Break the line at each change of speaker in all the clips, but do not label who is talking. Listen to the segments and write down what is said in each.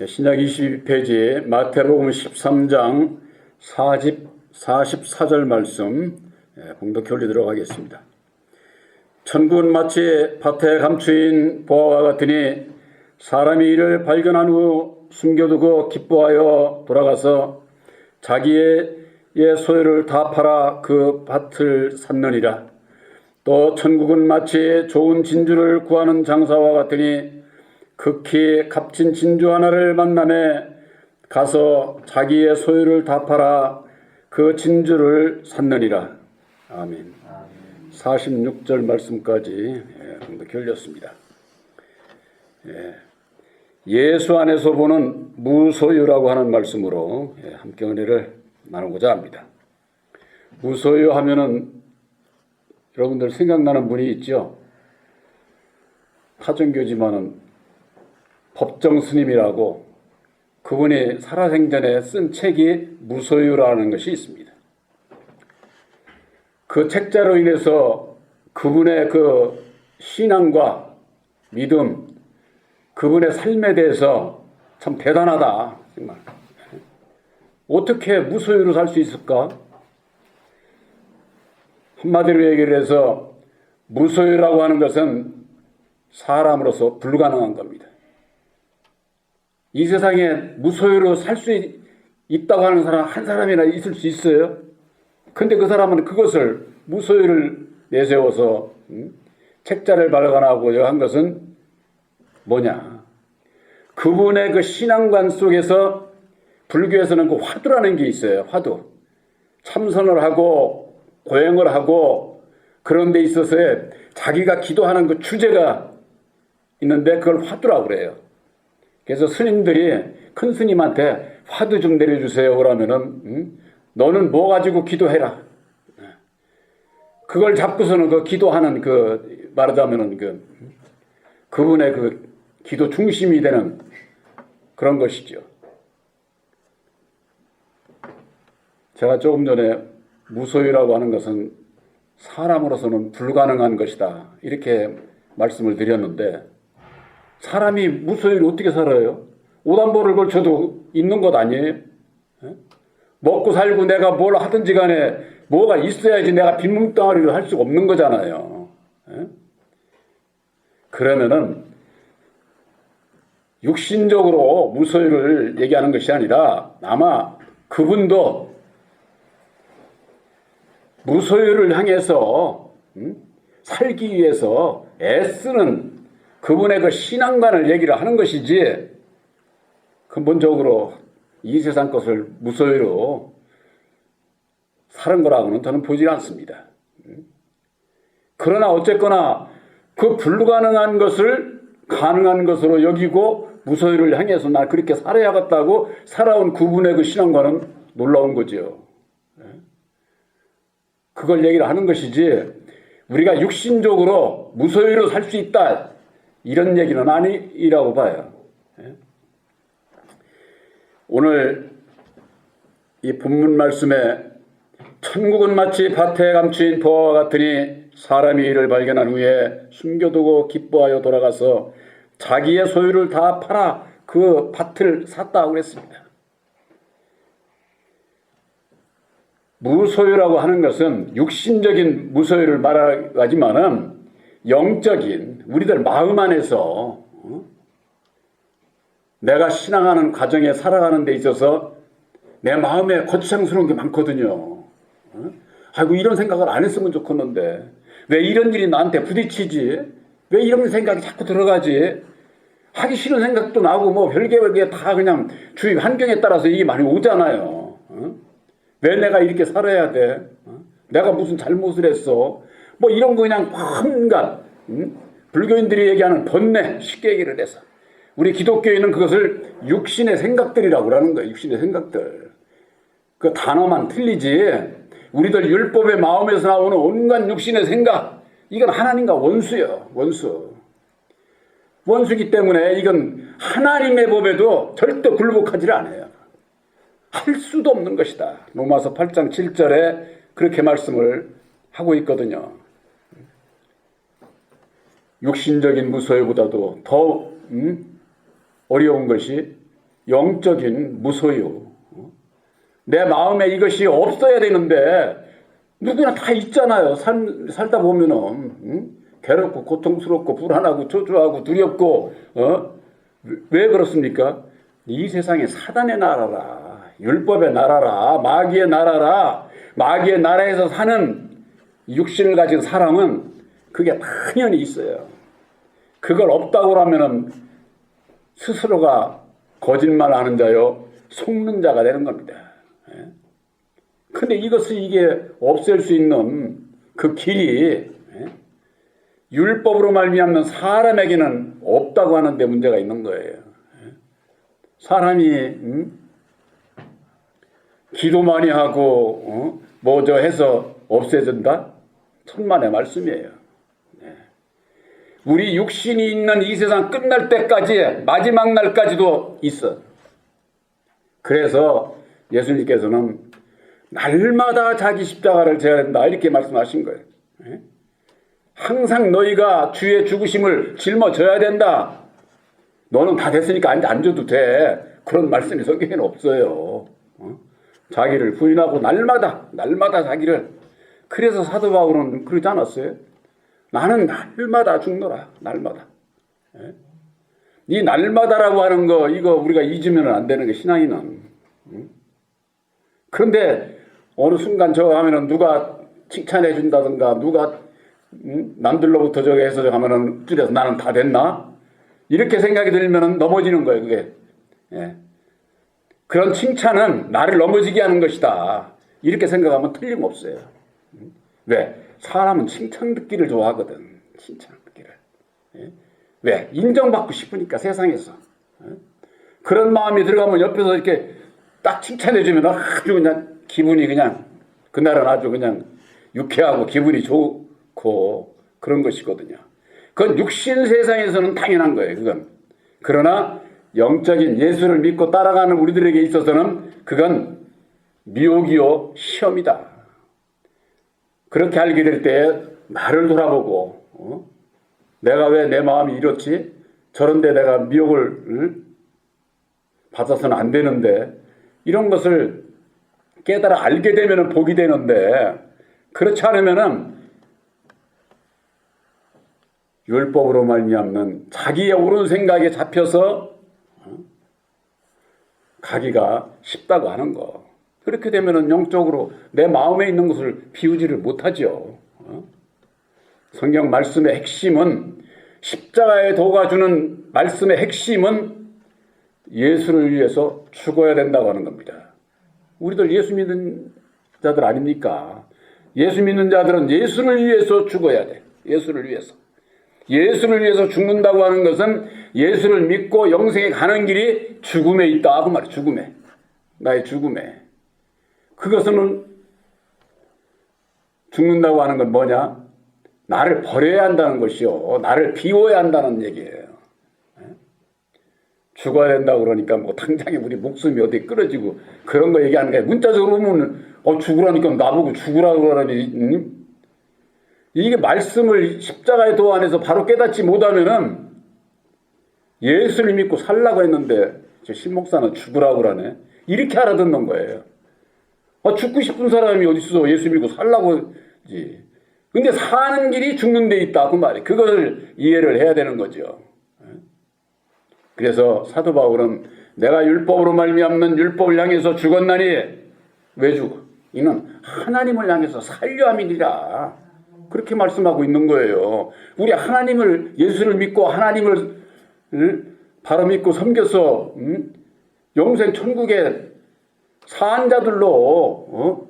예, 신약 22페이지 마태복음 13장 40, 44절 말씀 예, 봉독해 올리도록 하겠습니다. 천국은 마치 밭에 감추인 보화와 같으니 사람이 이를 발견한 후 숨겨두고 기뻐하여 돌아가서 자기의 소유를 다 팔아 그 밭을 샀느니라. 또 천국은 마치 좋은 진주를 구하는 장사와 같으니 극히 값진 진주 하나를 만남에 가서 자기의 소유를 다 팔아 그 진주를 샀느니라. 아멘. 46절 말씀까지 예, 결렸습니다. 예. 예수 안에서 보는 무소유라고 하는 말씀으로 예, 함께 은혜를 나누고자 합니다. 무소유 하면은 여러분들 생각나는 분이 있죠? 타종교지만은 법정 스님이라고 그분이 살아생전에 쓴 책이 무소유라는 것이 있습니다. 그 책자로 인해서 그분의 그 신앙과 믿음, 그분의 삶에 대해서 참 대단하다. 정말. 어떻게 무소유로 살 수 있을까? 한마디로 얘기를 해서 무소유라고 하는 것은 사람으로서 불가능한 겁니다. 이 세상에 무소유로 살 수 있다고 하는 사람 한 사람이나 있을 수 있어요? 근데 그 사람은 그것을 무소유를 내세워서 음? 책자를 발간하고자 한 것은 뭐냐? 그분의 그 신앙관 속에서 불교에서는 그 화두라는 게 있어요. 화두. 참선을 하고 고행을 하고 그런 데 있어서 자기가 기도하는 그 주제가 있는데 그걸 화두라고 그래요. 그래서 스님들이 큰 스님한테 화두 좀 내려주세요. 그러면은 음? 너는 뭐 가지고 기도해라. 그걸 잡고서는 그 기도하는 그 말하자면은 그 그분의 그 기도 중심이 되는 그런 것이죠. 제가 조금 전에 무소유라고 하는 것은 사람으로서는 불가능한 것이다. 이렇게 말씀을 드렸는데 사람이 무소유를 어떻게 살아요? 오단보를 걸쳐도 있는 것 아니에요? 먹고 살고 내가 뭘 하든지 간에 뭐가 있어야지 내가 빈몸덩어리를 할 수가 없는 거잖아요. 그러면은 육신적으로 무소유를 얘기하는 것이 아니라 아마 그분도 무소유를 향해서 살기 위해서 애쓰는 그분의 그 신앙관을 얘기를 하는 것이지 근본적으로 이 세상 것을 무소유로 사는 거라고는 저는 보지 않습니다. 그러나 어쨌거나 그 불가능한 것을 가능한 것으로 여기고 무소유를 향해서 나 그렇게 살아야겠다고 살아온 그분의 그 신앙과는 놀라운 거죠. 그걸 얘기를 하는 것이지 우리가 육신적으로 무소유로 살 수 있다 이런 얘기는 아니라고 봐요. 오늘 이 본문 말씀에 천국은 마치 밭에 감추인 보화와 같으니 사람이 이를 발견한 후에 숨겨두고 기뻐하여 돌아가서 자기의 소유를 다 팔아 그 밭을 샀다고 그랬습니다. 무소유라고 하는 것은 육신적인 무소유를 말하지만은 영적인 우리들 마음 안에서 어? 내가 신앙하는 과정에 살아가는 데 있어서 내 마음에 거창스러운 게 많거든요. 어? 아이고 이런 생각을 안 했으면 좋겠는데 왜 이런 일이 나한테 부딪히지? 왜 이런 생각이 자꾸 들어가지? 하기 싫은 생각도 나고 뭐 별개 별개 다 그냥 주위 환경에 따라서 이게 많이 오잖아요. 어? 왜 내가 이렇게 살아야 돼? 어? 내가 무슨 잘못을 했어? 뭐 이런 거 그냥 한간 음? 불교인들이 얘기하는 번뇌 쉽게 얘기를 해서 우리 기독교인은 그것을 육신의 생각들이라고 그러는 거예요. 육신의 생각들. 그 단어만 틀리지. 우리들 율법의 마음에서 나오는 온갖 육신의 생각 이건 하나님과 원수예요. 원수. 원수기 때문에 이건 하나님의 법에도 절대 굴복하지 않아요. 할 수도 없는 것이다. 로마서 8장 7절에 그렇게 말씀을 하고 있거든요. 육신적인 무소유보다도 더 음? 어려운 것이 영적인 무소유. 내 마음에 이것이 없어야 되는데 누구나 다 있잖아요. 살, 살다 보면은 응? 괴롭고 고통스럽고 불안하고 초조하고 두렵고 어? 왜 그렇습니까? 이 세상에 사단의 나라라 율법의 나라라 마귀의 나라라 마귀의 나라에서 사는 육신을 가진 사람은 그게 당연히 있어요. 그걸 없다고 하면은 스스로가 거짓말하는 자요 속는 자가 되는 겁니다. 예? 근데 이것을 이게 없앨 수 있는 그 길이 예? 율법으로 말미암는 사람에게는 없다고 하는데 문제가 있는 거예요. 예? 사람이 음? 기도 많이 하고 어? 뭐저 해서 없애진다? 천만의 말씀이에요. 네. 우리 육신이 있는 이 세상 끝날 때까지 마지막 날까지도 있어. 그래서 예수님께서는 날마다 자기 십자가를 져야 된다 이렇게 말씀하신 거예요. 예? 항상 너희가 주의 죽으심을 짊어져야 된다. 너는 다 됐으니까 안, 앉아도 돼. 그런 말씀이 성경에는 없어요. 어? 자기를 부인하고 날마다 날마다 자기를 그래서 사도 바울은 그러지 않았어요? 나는 날마다 죽노라 날마다 예? 이 날마다라고 하는 거 이거 우리가 잊으면 안 되는 게 신앙이는 응? 그런데 어느 순간 저거 하면은 누가 칭찬해 준다든가 누가 응? 남들로부터 저거 해서 저거 하면은 줄여서 나는 다 됐나 이렇게 생각이 들면은 넘어지는 거예요 그게 예. 그런 칭찬은 나를 넘어지게 하는 것이다. 이렇게 생각하면 틀림없어요. 왜? 사람은 칭찬 듣기를 좋아하거든. 칭찬 듣기를. 예? 왜? 인정받고 싶으니까 세상에서. 예? 그런 마음이 들어가면 옆에서 이렇게 딱 칭찬해주면 아주 그냥 기분이 그냥 그날은 아주 그냥 유쾌하고 기분이 좋고 그런 것이거든요. 그건 육신 세상에서는 당연한 거예요. 그건. 그러나 영적인 예수를 믿고 따라가는 우리들에게 있어서는 그건 미혹이요 시험이다. 그렇게 알게 될때 나를 돌아보고 어? 내가 왜 내 마음이 이렇지? 저런데 내가 미혹을 응? 받아서는 안 되는데 이런 것을 깨달아 알게 되면 복이 되는데 그렇지 않으면은 율법으로 말미암는 자기의 옳은 생각에 잡혀서 가기가 쉽다고 하는 거. 그렇게 되면은 영적으로 내 마음에 있는 것을 비우지를 못하죠. 어? 성경 말씀의 핵심은 십자가의 도가 주는 말씀의 핵심은 예수를 위해서 죽어야 된다고 하는 겁니다. 우리들 예수 믿는 자들 아닙니까? 예수 믿는 자들은 예수를 위해서 죽어야 돼. 예수를 위해서. 예수를 위해서 죽는다고 하는 것은 예수를 믿고 영생에 가는 길이 죽음에 있다. 그 말이야. 죽음에. 나의 죽음에. 그것은 죽는다고 하는 건 뭐냐? 나를 버려야 한다는 것이요. 나를 비워야 한다는 얘기예요. 죽어야 된다고 그러니까 뭐 당장에 우리 목숨이 어디 끊어지고 그런 거 얘기하는 게 문자적으로 보면 어 죽으라니까 나보고 죽으라고 그러니 응? 이게 말씀을 십자가의 도 안에서 바로 깨닫지 못하면은 예수를 믿고 살라고 했는데 저 신목사는 죽으라고 그러네. 이렇게 알아듣는 거예요. 아, 죽고 싶은 사람이 어딨어. 예수 믿고 살라고지. 근데 사는 길이 죽는 데 있다. 그 말이. 그걸 이해를 해야 되는 거죠. 그래서 사도 바울은 내가 율법으로 말미암는 율법을 향해서 죽었나니 왜 죽어? 이는 하나님을 향해서 살려 함이니라. 그렇게 말씀하고 있는 거예요. 우리 하나님을 예수를 믿고 하나님을 바로 믿고 섬겨서 음? 영생 천국에 사한 자들로 어?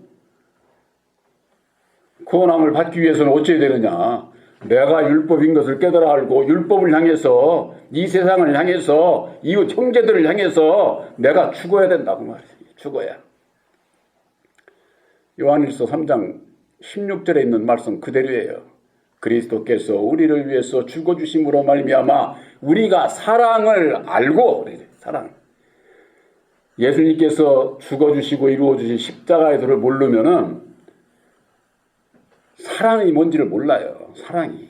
구원함을 받기 위해서는 어찌해야 되느냐? 내가 율법인 것을 깨달아 알고 율법을 향해서 이 세상을 향해서 이웃 형제들을 향해서 내가 죽어야 된다고 말이에요. 죽어야. 요한일서 3장 16절에 있는 말씀 그대로예요. 그리스도께서 우리를 위해서 죽어 주심으로 말미암아 우리가 사랑을 알고 사랑 예수님께서 죽어 주시고 이루어 주신 십자가의 도를 모르면은 사랑이 뭔지를 몰라요. 사랑이.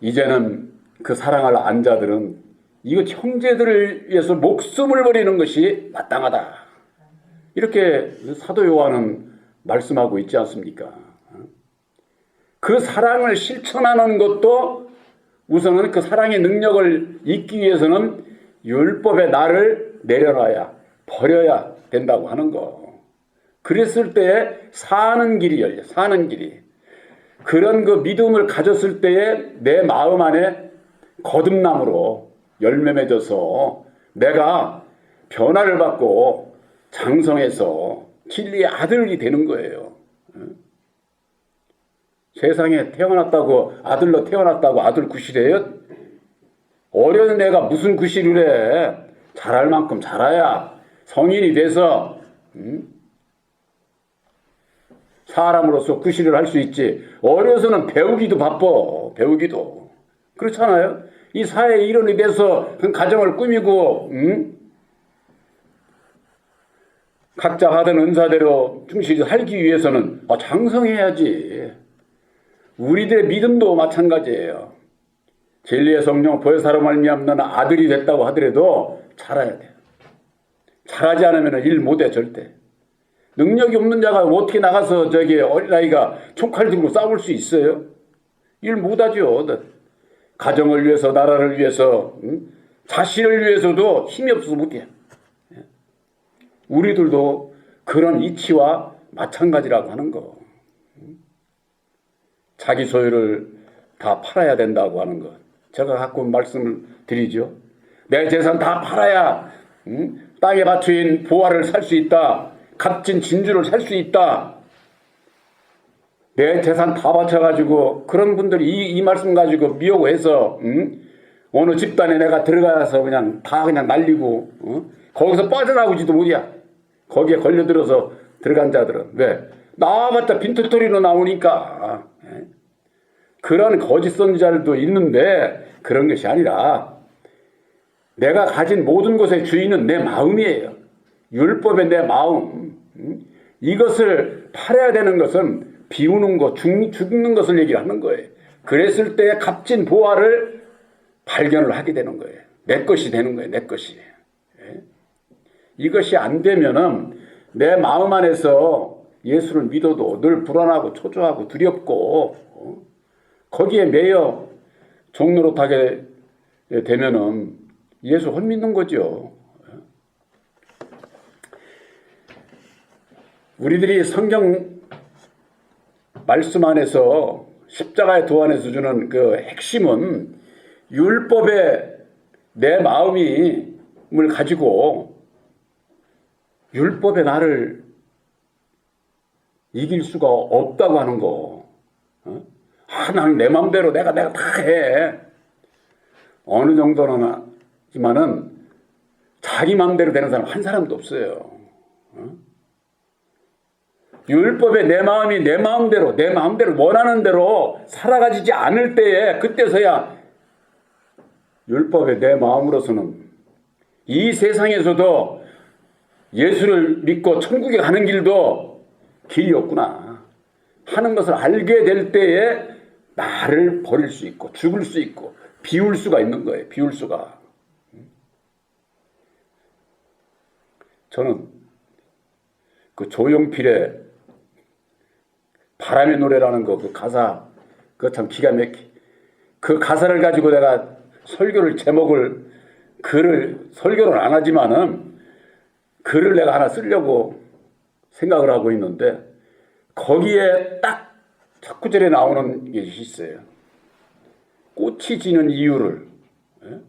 이제는 그 사랑을 안 자들은 이거 형제들을 위해서 목숨을 버리는 것이 마땅하다. 이렇게 사도 요한은 말씀하고 있지 않습니까? 그 사랑을 실천하는 것도 우선은 그 사랑의 능력을 잊기 위해서는 율법의 나를 내려놔야 버려야 된다고 하는 거. 그랬을 때에 사는 길이 열려. 사는 길이. 그런 그 믿음을 가졌을 때에 내 마음 안에 거듭남으로 열매 맺어서 내가 변화를 받고 장성해서 진리의 아들이 되는 거예요. 세상에 태어났다고 아들로 태어났다고 아들 구실해요? 어려운 애가 무슨 구실을 해? 잘할 만큼 잘해야 성인이 돼서 음? 사람으로서 구실을 할 수 있지. 어려서는 배우기도 바빠. 배우기도. 그렇잖아요? 이 사회의 일원이 돼서 그 가정을 꾸미고 음? 각자 하던 은사대로 충실히 살기 위해서는 아, 장성해야지. 우리들의 믿음도 마찬가지예요. 진리의 성령 보혜사로 말미암는 아들이 됐다고 하더라도 잘해야 돼요. 잘하지 않으면 일 못해 절대. 능력이 없는 자가 어떻게 나가서 저기 어린아이가 총칼 들고 싸울 수 있어요? 일 못하죠. 가정을 위해서 나라를 위해서 응? 자신을 위해서도 힘이 없어서 못해요. 우리들도 그런 이치와 마찬가지라고 하는 거. 자기 소유를 다 팔아야 된다고 하는 것. 제가 가끔 말씀을 드리죠. 내 재산 다 팔아야 응? 땅에 바친 보화를 살 수 있다. 값진 진주를 살 수 있다. 내 재산 다 바쳐가지고 그런 분들이 이, 이 말씀 가지고 미혹해서 응? 어느 집단에 내가 들어가서 그냥 다 그냥 날리고 응? 거기서 빠져나오지도 못이야. 거기에 걸려들어서 들어간 자들은 왜? 나와봤자 빈털터리로 나오니까 예? 그런 거짓 선지자들도 있는데 그런 것이 아니라 내가 가진 모든 것의 주인은 내 마음이에요. 율법의 내 마음. 음? 이것을 팔아야 되는 것은 비우는 것, 죽, 죽는 것을 얘기하는 거예요. 그랬을 때 값진 보화를 발견을 하게 되는 거예요. 내 것이 되는 거예요. 내 것이. 예? 이것이 안 되면은 내 마음 안에서 예수를 믿어도 늘 불안하고 초조하고 두렵고 어? 거기에 매여 종노릇하게 되면은 예수 혼 믿는 거죠. 우리들이 성경 말씀 안에서 십자가의 도안에서 주는 그 핵심은 율법의 내 마음이을 가지고 율법의 나를 이길 수가 없다고 하는 거. 어? 아, 나는 내 마음대로 내가 내가 다 해. 어느 정도는 하지만은 자기 마음대로 되는 사람 한 사람도 없어요. 어? 율법에 내 마음이 내 마음대로 내 마음대로 원하는 대로 살아가지지 않을 때에 그때서야 율법에 내 마음으로서는 이 세상에서도 예수를 믿고 천국에 가는 길도 길이 없구나 하는 것을 알게 될 때에 나를 버릴 수 있고 죽을 수 있고 비울 수가 있는 거예요. 비울 수가. 저는 그 조용필의 바람의 노래라는 거 그 가사 그거 참 기가 막히 그 가사를 가지고 내가 설교를 제목을 글을 설교를 안 하지만은 글을 내가 하나 쓰려고 생각을 하고 있는데 거기에 딱 첫 구절에 나오는 게 있어요. 꽃이 지는 이유를 예?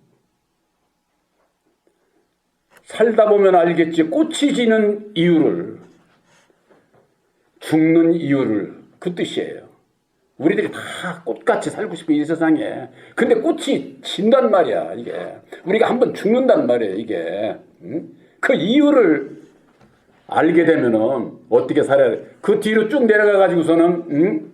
살다 보면 알겠지 꽃이 지는 이유를 죽는 이유를 그 뜻이에요. 우리들이 다 꽃같이 살고 싶은 이 세상에. 근데 꽃이 진단 말이야, 이게. 우리가 한번 죽는단 말이에요, 이게. 응? 그 이유를 알게 되면은 어떻게 살아야 돼? 그 뒤로 쭉 내려가 가지고서는 응?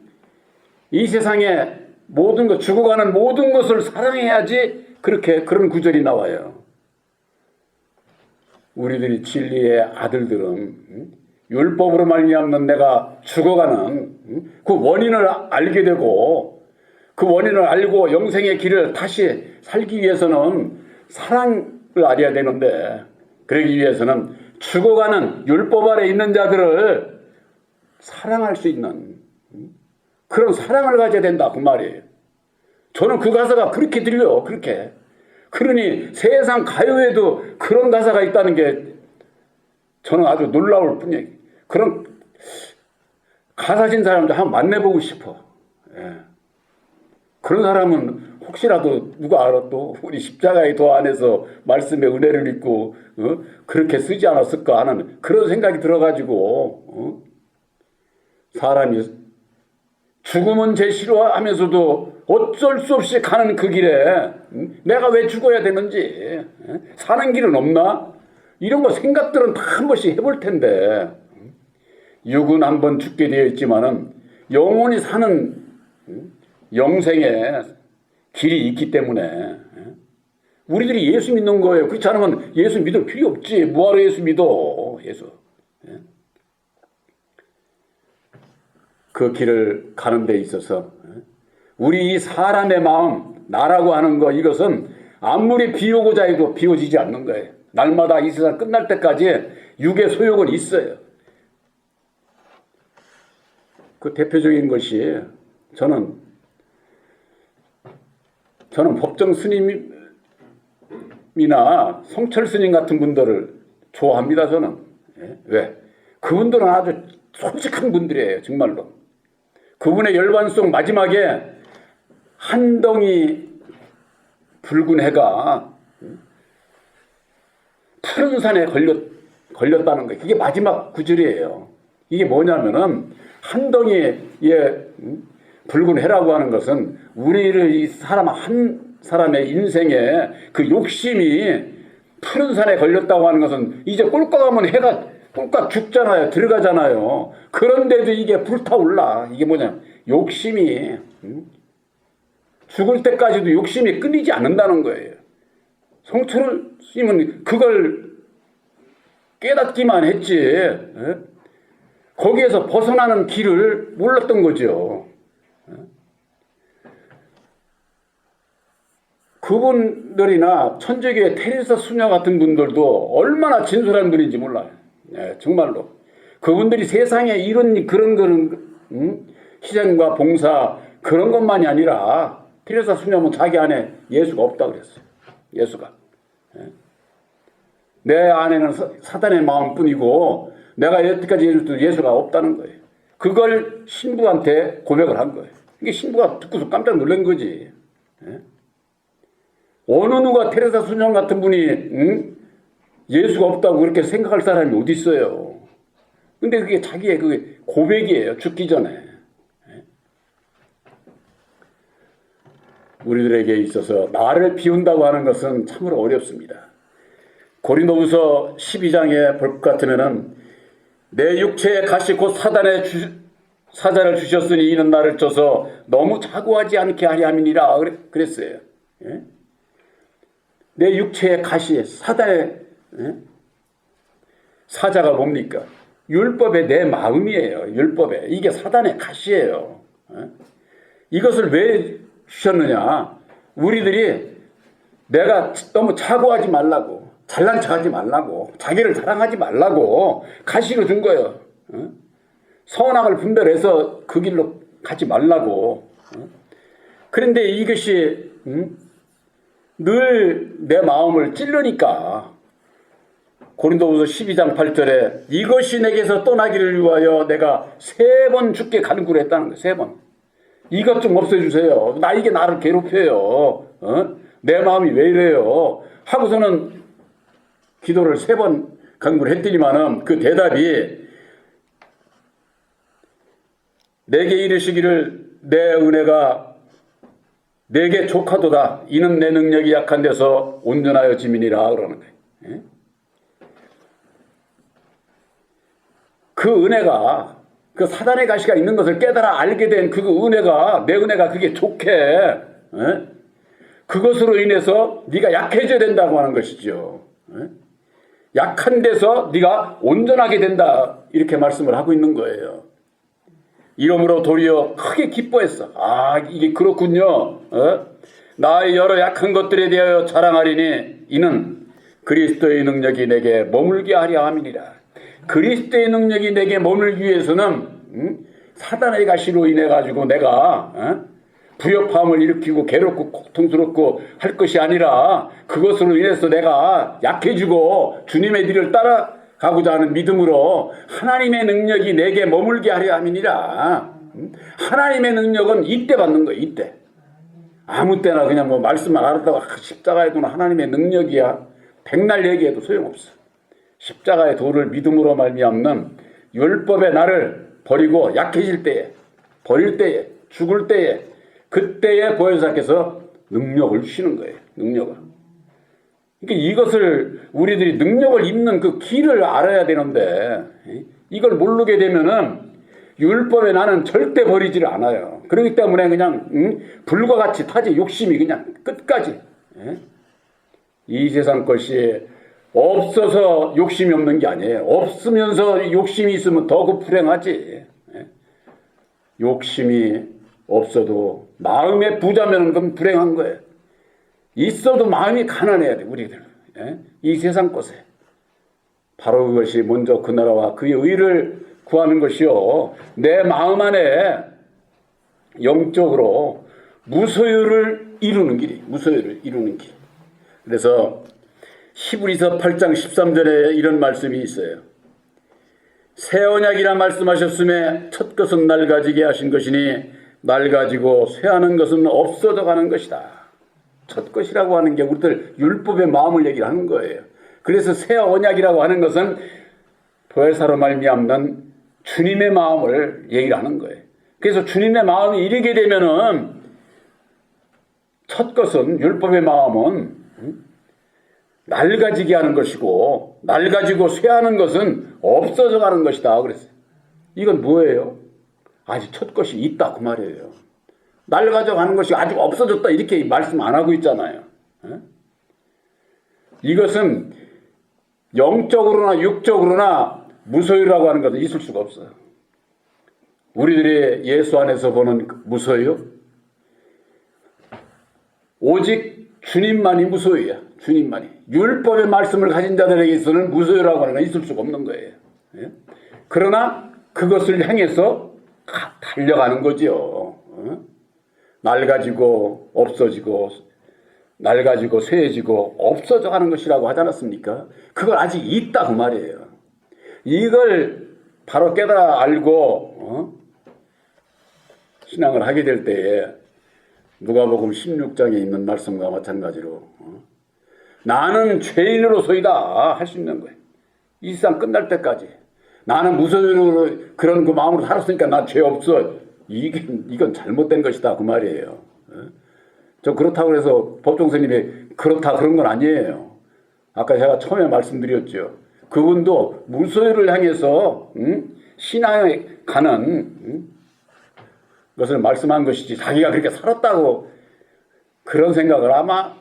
이 세상에 모든 것 죽어가는 모든 것을 사랑해야지 그렇게 그런 구절이 나와요. 우리들이 진리의 아들들은 응? 율법으로 말미암는 내가 죽어가는 그 원인을 알게 되고 그 원인을 알고 영생의 길을 다시 살기 위해서는 사랑을 알아야 되는데 그러기 위해서는 죽어가는 율법 아래 있는 자들을 사랑할 수 있는 그런 사랑을 가져야 된다 그 말이에요. 저는 그 가사가 그렇게 들려 그렇게. 그러니 세상 가요에도 그런 가사가 있다는 게 저는 아주 놀라울 뿐이에요. 그런 가사진 사람들 한번 만나보고 싶어. 예. 그런 사람은 혹시라도 누가 알아 또 우리 십자가의 도 안에서 말씀의 은혜를 입고 어? 그렇게 쓰지 않았을까 하는 그런 생각이 들어가지고 어? 사람이 죽음은 제 싫어하면서도 어쩔 수 없이 가는 그 길에 응? 내가 왜 죽어야 되는지 예? 사는 길은 없나 이런 거 생각들은 다 한 번씩 해볼 텐데 육은 한 번 죽게 되어 있지만은 영원히 사는 응? 영생의 길이 있기 때문에 예? 우리들이 예수 믿는 거예요. 그렇지 않으면 예수 믿을 필요 없지. 뭐하러 예수 믿어? 예수. 예? 그 길을 가는 데 있어서 예? 우리 이 사람의 마음, 나라고 하는 거 이것은 아무리 비우고자 해도 비워지지 않는 거예요. 날마다 이 세상 끝날 때까지 육의 소욕은 있어요. 그 대표적인 것이 저는 저는 법정 스님이나 성철 스님 같은 분들을 좋아합니다. 저는 예? 왜? 그분들은 아주 솔직한 분들이에요. 정말로. 그분의 열반송 마지막에 한 덩이 붉은 해가 푸른 산에 걸렸, 걸렸다는 거예요. 그게 마지막 구절이에요. 이게 뭐냐면은 한 덩이의 음, 붉은 해라고 하는 것은 우리를 이 사람 한 사람의 인생에 그 욕심이 푸른 산에 걸렸다고 하는 것은 이제 꼴깍하면 해가 꼴깍 죽잖아요. 들어가잖아요. 그런데도 이게 불타올라. 이게 뭐냐. 욕심이 음? 죽을 때까지도 욕심이 끊이지 않는다는 거예요. 성철 스님은 그걸 깨닫기만 했지. 예? 거기에서 벗어나는 길을 몰랐던 거죠. 그분들이나 천주교의 테레사 수녀 같은 분들도 얼마나 진솔한 분인지 몰라요. 예, 정말로. 그분들이 세상에 이런 그런 그런 음? 희생과 봉사 그런 것만이 아니라 테레사 수녀는 자기 안에 예수가 없다 그랬어요. 예수가. 예. 내 안에는 사- 사단의 마음뿐이고 내가 여태까지 예수- 예수가 없다는 거예요. 그걸 신부한테 고백을 한 거예요. 이게 신부가 듣고서 깜짝 놀란 거지. 예? 어느 누가 테레사 수녀 같은 분이 응? 예수가 없다고 그렇게 생각할 사람이 어디 있어요? 근데 그게 자기의 그 고백이에요. 죽기 전에. 예? 우리들에게 있어서 나를 비운다고 하는 것은 참으로 어렵습니다. 고린도후서 12장에 볼 것 같으면은 내 육체의 가시 곧 사단의 주, 사자를 주셨으니 이는 나를 쪄서 너무 자고하지 않게 하려 함이니라 그랬어요. 예? 내 육체의 가시 사단의 예? 사자가 뭡니까? 율법의 내 마음이에요. 율법에 이게 사단의 가시예요. 예? 이것을 왜 주셨느냐? 우리들이 내가 너무 차고하지 말라고 잘난 척하지 말라고 자기를 자랑하지 말라고 가시로 준 거예요. 어? 선악을 분별해서 그 길로 가지 말라고. 어? 그런데 이것이 늘 내 마음을 찔르니까 고린도후서 12장 8절에 이것이 내게서 떠나기를 위하여 내가 세 번 죽게 간구를 했다는 거예요. 세 번. 이것 좀 없애주세요. 나 이게 나를 괴롭혀요. 어? 내 마음이 왜 이래요? 하고서는 기도를 세 번 간구를 했더니만은 그 대답이 내게 이르시기를 내 은혜가 내게 족하도다. 이는 내 능력이 약한 데서 온전하여 지민이라 그러는 거예요. 예? 그 은혜가 그 사단의 가시가 있는 것을 깨달아 알게 된 그 은혜가 내 은혜가 그게 좋게 예? 그것으로 인해서 네가 약해져야 된다고 하는 것이죠. 예? 약한 데서 네가 온전하게 된다 이렇게 말씀을 하고 있는 거예요. 이러므로 도리어 크게 기뻐했어. 아 이게 그렇군요. 어? 나의 여러 약한 것들에 대하여 자랑하리니 이는 그리스도의 능력이 내게 머물게 하려 함이니라. 그리스도의 능력이 내게 머물기 위해서는 음? 사단의 가시로 인해 가지고 내가 어? 부여함을 일으키고 괴롭고 고통스럽고 할 것이 아니라 그것으로 인해서 내가 약해지고 주님의 뒤를 따라가고자 하는 믿음으로 하나님의 능력이 내게 머물게 하려 함이니라. 음? 하나님의 능력은 이때 받는 거예요. 이때. 아무 때나 그냥 뭐 말씀만 알았다고 아, 십자가의 도는 하나님의 능력이야. 백날 얘기해도 소용없어. 십자가의 도를 믿음으로 말미암는 율법의 나를 버리고 약해질 때에 버릴 때에 죽을 때에 그때에 보혜사께서 능력을 주시는 거예요. 능력을. 그러니까 이것을 우리들이 능력을 입는 그 길을 알아야 되는데 이걸 모르게 되면은 율법에 나는 절대 버리지를 않아요. 그렇기 때문에 그냥 응? 불과 같이 타지 욕심이 그냥 끝까지 예? 이 세상 것이 없어서 욕심이 없는 게 아니에요. 없으면서 욕심이 있으면 더그 불행하지. 예? 욕심이 없어도 마음의 부자면 그건 불행한 거예요. 있어도 마음이 가난해야 돼 우리들. 예? 이 세상 것에 바로 그것이 먼저 그 나라와 그의 의를 구하는 것이요. 내 마음 안에 영적으로 무소유를 이루는 길이 무소유를 이루는 길. 그래서 히브리서 8장 13절에 이런 말씀이 있어요. 새 언약이라 말씀하셨음에 첫 것은 낡아지게 하신 것이니 낡아지고 쇠하는 것은 없어져 가는 것이다. 첫 것이라고 하는 게 우리들 율법의 마음을 얘기를 하는 거예요. 그래서 새 언약이라고 하는 것은 보혜사로 말미암는 주님의 마음을 얘기를 하는 거예요. 그래서 주님의 마음이 이르게 되면은 첫 것은 율법의 마음은 음, 낡아지게 하는 것이고 낡아지고 쇠하는 것은 없어져 가는 것이다 그랬어요. 이건 뭐예요? 아직 첫 것이 있다 그 말이에요. 낡아져 가는 것이 아직 없어졌다 이렇게 말씀 안 하고 있잖아요. 에? 이것은 영적으로나 육적으로나 무소유라고 하는 것은 있을 수가 없어요. 우리들이 예수 안에서 보는 무소유 오직 주님만이 무소유야. 주님만이. 율법의 말씀을 가진 자들에게 있어서는 무소유라고 하는 건 있을 수가 없는 거예요. 예? 그러나 그것을 향해서 가- 달려가는 거지요. 어? 낡아지고 없어지고 낡아지고 쇠해지고 없어져 가는 것이라고 하지 않았습니까? 그걸 아직 있다 그 말이에요. 이걸 바로 깨달아 알고 어? 신앙을 하게 될 때에 누가복음 16장에 있는 말씀과 마찬가지로 어? 나는 죄인으로서이다 할 수 있는 거예요. 이 세상 끝날 때까지 나는 무소유로 그런 그 마음으로 살았으니까 나 죄 없어. 이게 이건 잘못된 것이다 그 말이에요. 어? 저 그렇다고 해서 법정 스님이 그렇다 그런 건 아니에요. 아까 제가 처음에 말씀드렸죠. 그분도 무소유를 향해서 음? 신앙에 가는 음? 것을 말씀한 것이지 자기가 그렇게 살았다고 그런 생각을 아마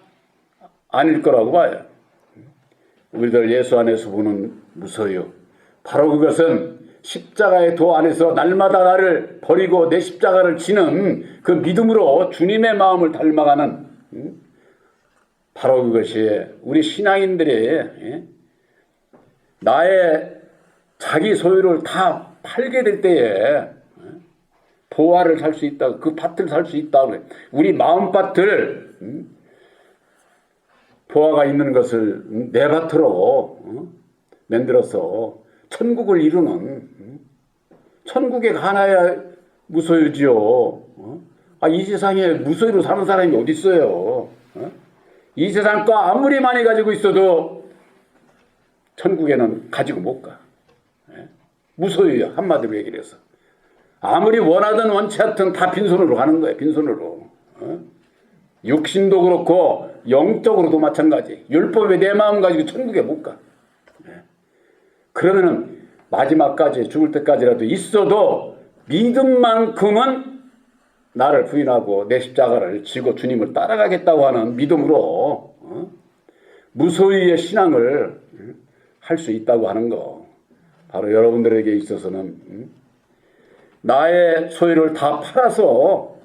아닐 거라고 봐요. 우리들 예수 안에서 보는 무소유. 바로 그것은 십자가의 도 안에서 날마다 나를 버리고 내 십자가를 지는 그 믿음으로 주님의 마음을 닮아가는 음? 바로 그것이 우리 신앙인들이 예? 나의 자기 소유를 다 팔게 될 때에 보화를 살 수 있다. 그 밭을 살 수 있다. 그래. 우리 마음밭을 음? 보화가 있는 것을 음, 내 밭으로 어? 만들어서 천국을 이루는 음? 천국에 가나야 무소유지요. 어? 아, 이 세상에 무소유로 사는 사람이 어디 있어요? 어? 이 세상 거 아무리 많이 가지고 있어도 천국에는 가지고 못 가. 예? 무소유야 한마디로 얘기를 해서. 아무리 원하든 원치 않든 다 빈손으로 가는 거예요. 빈손으로. 어? 육신도 그렇고 영적으로도 마찬가지. 율법에 내 마음 가지고 천국에 못 가. 예. 그러면은 마지막까지 죽을 때까지라도 있어도 믿음만큼은 나를 부인하고 내 십자가를 지고 주님을 따라가겠다고 하는 믿음으로 어? 무소유의 신앙을 할 수 있다고 하는 거. 바로 여러분들에게 있어서는 음? 나의 소유를 다 팔아서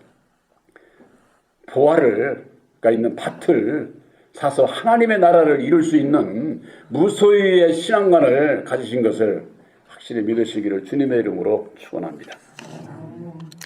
보화를 있는 밭을 사서 하나님의 나라를 이룰 수 있는 무소유의 신앙관을 가지신 것을 확실히 믿으시기를 주님의 이름으로 축원합니다.